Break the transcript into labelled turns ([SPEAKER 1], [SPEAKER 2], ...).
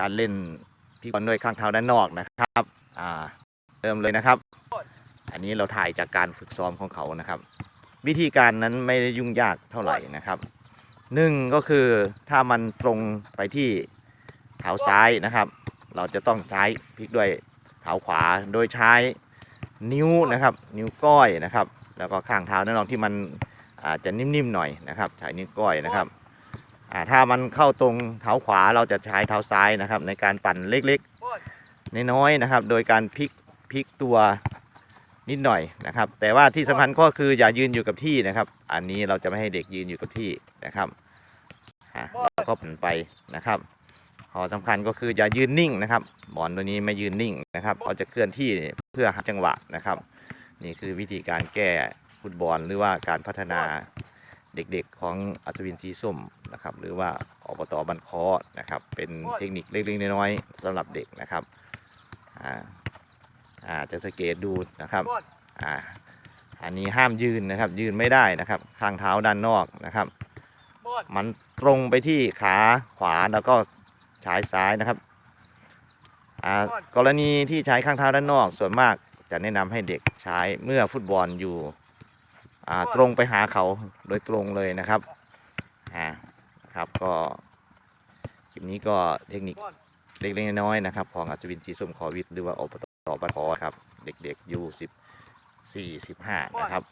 [SPEAKER 1] การเล่นพลิกบอลด้วยข้างเท้าด้านนอกนะครับอ่าเริ่มเลยนะครับ อันนี้เราถ่ายจากการฝึกซ้อมของเขานะครับ วิธีการนั้นไม่ได้ยุ่งยากเท่าไหร่นะครับหนึ่งก็คือถ้ามันตรงไปที่เท้าซ้ายนะครับ เราจะต้องใช้พลิกด้วยเท้าขวาโดยใช้นิ้วนะครับ นิ้วก้อยนะครับ แล้วก็ข้างเท้าด้านนอกที่มันอาจจะนิ่มๆหน่อยนะครับใช้นิ้วก้อยนะครับ ถ้ามันเข้าตรงเท้าขวาเราจะใช้เท้าซ้ายนะครับ ในการปั่นเล็กๆน้อยๆนะครับ โดยการพลิกพลิกตัวนิดหน่อยนะครับ แต่ว่าที่สำคัญก็คืออย่ายืนอยู่กับที่นะครับ อันนี้เราจะไม่ให้เด็กยืนอยู่กับที่นะครับแล้วก็ปั่นไปนะครับข้อสำคัญก็คืออย่ายืนนิ่งนะครับบอลตัวนี้ไม่ยืนนิ่งนะครับเขาจะเคลื่อนที่เพื่อหาจังหวะนะครับ นี่คือวิธีการแก้ฟุตบอลหรือว่าการพัฒนา เด็กๆของอัศวินสีส้มนะครับหรือว่าอบตบันคอนะครับเป็นเทคนิคเล็กๆน้อยๆสำหรับเด็กนะครับอ่าอ่าจะสังเกตดูนะครับอ่าอันนี้ห้ามยืนนะครับยืนไม่ได้นะครับข้างเท้าด้านนอกนะครับ มันตรงไปที่ขาขวาแล้วก็ใช้ซ้ายนะครับอ่ากรณีที่ใช้ข้างเท้าด้านนอก ส่วนมากจะแนะนำให้เด็กใช้เมื่อฟุตบอลอยู่อ่า ตรงไปหาเขาโดยตรงเลยนะครับอ่าครับก็คลิปนี้ก็เทคนิคเล็กๆน้อยๆนะครับ ของอัศวินจีส้มขอวิทย์หรือว่าอบตบันพอครับ เด็กๆอยู่สิบสี่สิบห้านะครับ